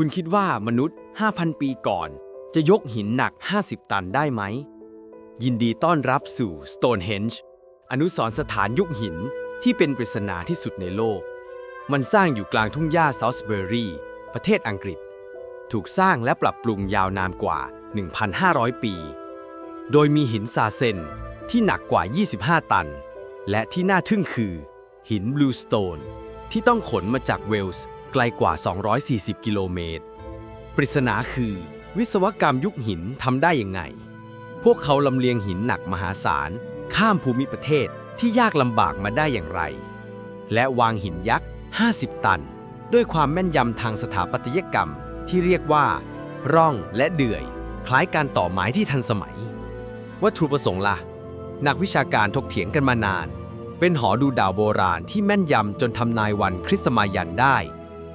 คุณคิดว่ามนุษย์ 5,000 ปีก่อน จะยกหินหนัก 50 ตันได้ไหม ยินดีต้อนรับสู่ Stonehenge อนุสรสถานยุคหินที่เป็นปริศนาที่สุดในโลก มันสร้างอยู่กลางทุ่งหญ้าซาวส์เบอรีประเทศอังกฤษ ถูกสร้างและปรับปรุงยาวนานกว่า 1,500 ปี โดยมีหินซาเซนที่หนักกว่า 25 ตัน และที่น่าทึ่งคือ หินบลูสโตนที่ต้องขนมาจากเวลส์ ไกลกว่า 240 กิโลเมตร ปริศนาคือ วิศวกรรมยุคหินทำได้ยังไง พวกเขาลำเลียงหินหนักมหาศาล ข้ามภูมิประเทศที่ยากลำบากมาได้อย่างไร และวางหินยักษ์ 50 ตัน ด้วยความแม่นยำทางสถาปัตยกรรมที่เรียกว่า ร่องและเดือย คล้ายการต่อไม้ที่ทันสมัย วัตถุประสงค์ล่ะ นักวิชาการถกเถียงกันมานาน เป็นหอดูดาวโบราณที่แม่นยำจนทำนายวันคริสต์มายันได้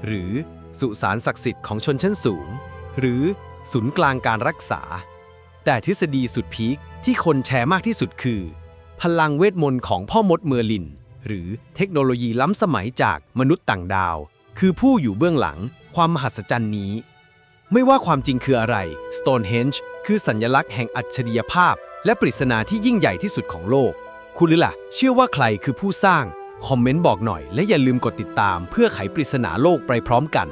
หรือสุสานศักดิ์สิทธิ์ของชนชั้นสูง หรือศูนย์กลางการรักษา แต่ทฤษฎีสุดพีคที่คนแชร์มากที่สุดคือ พลังเวทมนต์ของพ่อมดเมอร์ลิน หรือเทคโนโลยีล้ำสมัยจากมนุษย์ต่างดาว คือผู้อยู่เบื้องหลังความมหัศจรรย์นี้ ไม่ว่าความจริงคืออะไร Stonehenge คือสัญลักษณ์แห่งอัจฉริยภาพ และปริศนาที่ยิ่งใหญ่ที่สุดของโลก คุณหรือล่ะ เชื่อว่าใครคือผู้สร้าง คอมเมนต์บอกหน่อย และอย่าลืมกดติดตามเพื่อไขปริศนาโลกไปพร้อมกัน